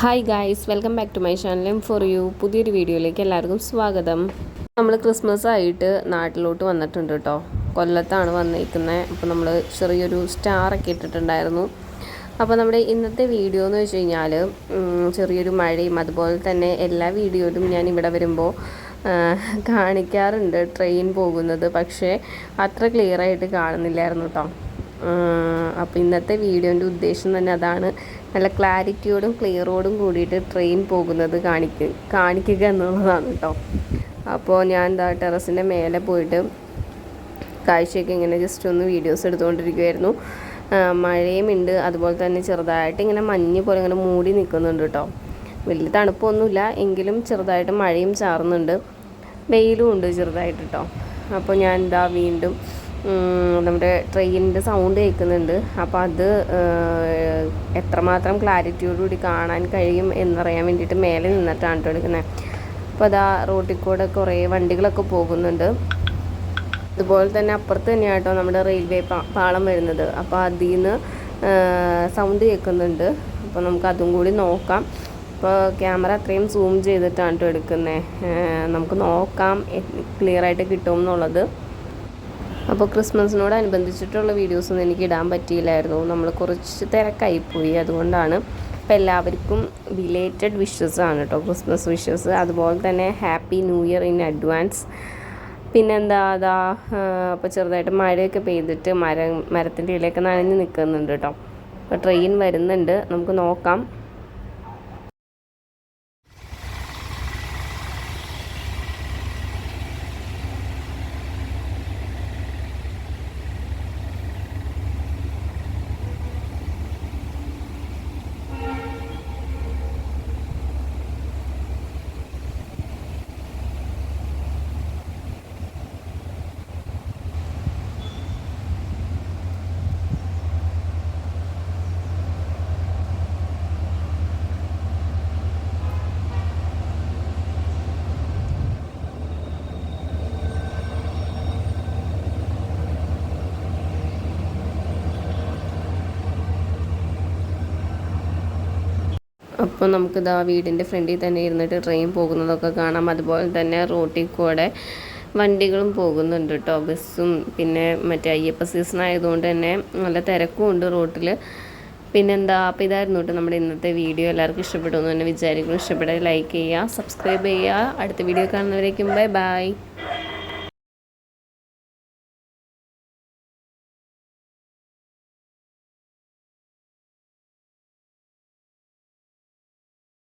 Hi guys welcome back to my channel M four you പുതിയൊരു വീഡിയോയിലേക്ക് എല്ലാവർക്കും സ്വാഗതം. നമ്മൾ ക്രിസ്മസ് ആയിട്ട് നാട്ടിലോട്ട് വന്നിട്ടുണ്ട് കേട്ടോ കൊല്ലത്താണ് വന്നിരിക്കുന്നത് അപ്പോൾ നമ്മൾ ചെറിയൊരു സ്റ്റാറൊക്കെ ഇട്ടിട്ടുണ്ടായിരുന്നു. അപ്പോൾ നമ്മുടെ ഇന്നത്തെ വീഡിയോ എന്ന് വെച്ച് കഴിഞ്ഞാൽ ചെറിയൊരു മഴയും അതുപോലെ തന്നെ എല്ലാ വീഡിയോയിലും ഞാൻ ഇവിടെ വരുമ്പോൾ കാണിക്കാറുണ്ട് ട്രെയിൻ പോകുന്നത്. പക്ഷേ അത്ര ക്ലിയറായിട്ട് കാണുന്നില്ലായിരുന്നു കേട്ടോ അപ്പോൾ ഇന്നത്തെ വീഡിയോന്റെ ഉദ്ദേശം തന്നെ അതാണ് നല്ല ക്ലാരിറ്റിയോടും ക്ലിയറോടും കൂടിയിട്ട് ട്രെയിൻ പോകുന്നത് കാണിക്കുക കാണിക്കുക എന്നുള്ളതാണ് കേട്ടോ അപ്പോൾ ഞാൻ എന്താ ടെറസിന്റെ മേലെ പോയിട്ട് കാഴ്ചയൊക്കെ ഇങ്ങനെ ജസ്റ്റ് ഒന്ന് വീഡിയോസ് എടുത്തുകൊണ്ടിരിക്കുമായിരുന്നു മഴയും ഉണ്ട് അതുപോലെ തന്നെ ചെറുതായിട്ട് ഇങ്ങനെ മഞ്ഞ് പോലെ ഇങ്ങനെ മൂടി നിൽക്കുന്നുണ്ട് കേട്ടോ വലിയ തണുപ്പൊന്നുമില്ല എങ്കിലും ചെറുതായിട്ട് മഴയും ചാറുന്നുണ്ട്. വെയിലും ഉണ്ട് ചെറുതായിട്ട് കേട്ടോ അപ്പോൾ ഞാൻ എന്താ വീണ്ടും നമ്മുടെ ട്രെയിനിന്റെ സൗണ്ട് കേൾക്കുന്നുണ്ട്. അപ്പോൾ അത് എത്രമാത്രം ക്ലാരിറ്റിയോടുകൂടി കാണാൻ കഴിയും എന്നറിയാൻ വേണ്ടിയിട്ട് മേലെ നിന്നിട്ടാണ് കേട്ടോ എടുക്കുന്നത് അപ്പോൾ അതാ റോട്ടിൽ കൂടെ കുറേ വണ്ടികളൊക്കെ പോകുന്നുണ്ട്. അതുപോലെ തന്നെ അപ്പുറത്ത് തന്നെയാണ് കേട്ടോ നമ്മുടെ റെയിൽവേ പാളം വരുന്നത്. അപ്പോൾ അതിൽ നിന്ന് സൗണ്ട് കേൾക്കുന്നുണ്ട്. അപ്പോൾ നമുക്ക് അതും കൂടി നോക്കാം. ഇപ്പോൾ ക്യാമറ അത്രയും സൂം ചെയ്തിട്ടാണ് കേട്ടോ എടുക്കുന്നത് നമുക്ക് നോക്കാം ക്ലിയർ ആയിട്ട് കിട്ടുമെന്നുള്ളത് അപ്പോൾ ക്രിസ്മസിനോടനുബന്ധിച്ചിട്ടുള്ള വീഡിയോസൊന്നും എനിക്ക് ഇടാൻ പറ്റിയില്ലായിരുന്നു. നമ്മൾ കുറച്ച് തിരക്കായിപ്പോയി അതുകൊണ്ടാണ് അപ്പോൾ എല്ലാവർക്കും ബിലേറ്റഡ് വിഷസ് ആണ് കേട്ടോ. ക്രിസ്മസ് വിഷസ് അതുപോലെ തന്നെ happy new year in advance പിന്നെന്താ അതാ അപ്പോൾ ചെറുതായിട്ട് മഴയൊക്കെ പെയ്തിട്ട് മരം മരത്തിന്റെ ഇലയൊക്കെ നനഞ്ഞ് നിൽക്കുന്നുണ്ട് കേട്ടോ. അപ്പോൾ ട്രെയിൻ വരുന്നുണ്ട്. നമുക്ക് നോക്കാം. അപ്പോൾ നമുക്ക് നമുക്കിതാ വീടിന്റെ ഫ്രണ്ടിൽ തന്നെ ഇരുന്നിട്ട് ട്രെയിൻ പോകുന്നതൊക്കെ കാണാം. അതുപോലെ തന്നെ റോട്ടിൽ കൂടെ വണ്ടികളും പോകുന്നുണ്ട് കേട്ടോ ബസ്സും പിന്നെ മറ്റേ അയ്യപ്പ സീസൺ ആയതുകൊണ്ട് തന്നെ നല്ല തിരക്കും ഉണ്ട് റോട്ടിൽ പിന്നെന്താ അപ്പോൾ ഇതായിരുന്നു കേട്ടോ നമ്മുടെ ഇന്നത്തെ വീഡിയോ. എല്ലാവർക്കും ഇഷ്ടപ്പെട്ടു എന്ന് തന്നെ വിചാരിക്കുന്നു. ഇഷ്ടപ്പെട്ടാൽ ലൈക്ക് ചെയ്യുക സബ്സ്ക്രൈബ് ചെയ്യുക. അടുത്ത വീഡിയോ കാണുന്നവരേക്കും ബൈ ബൈ.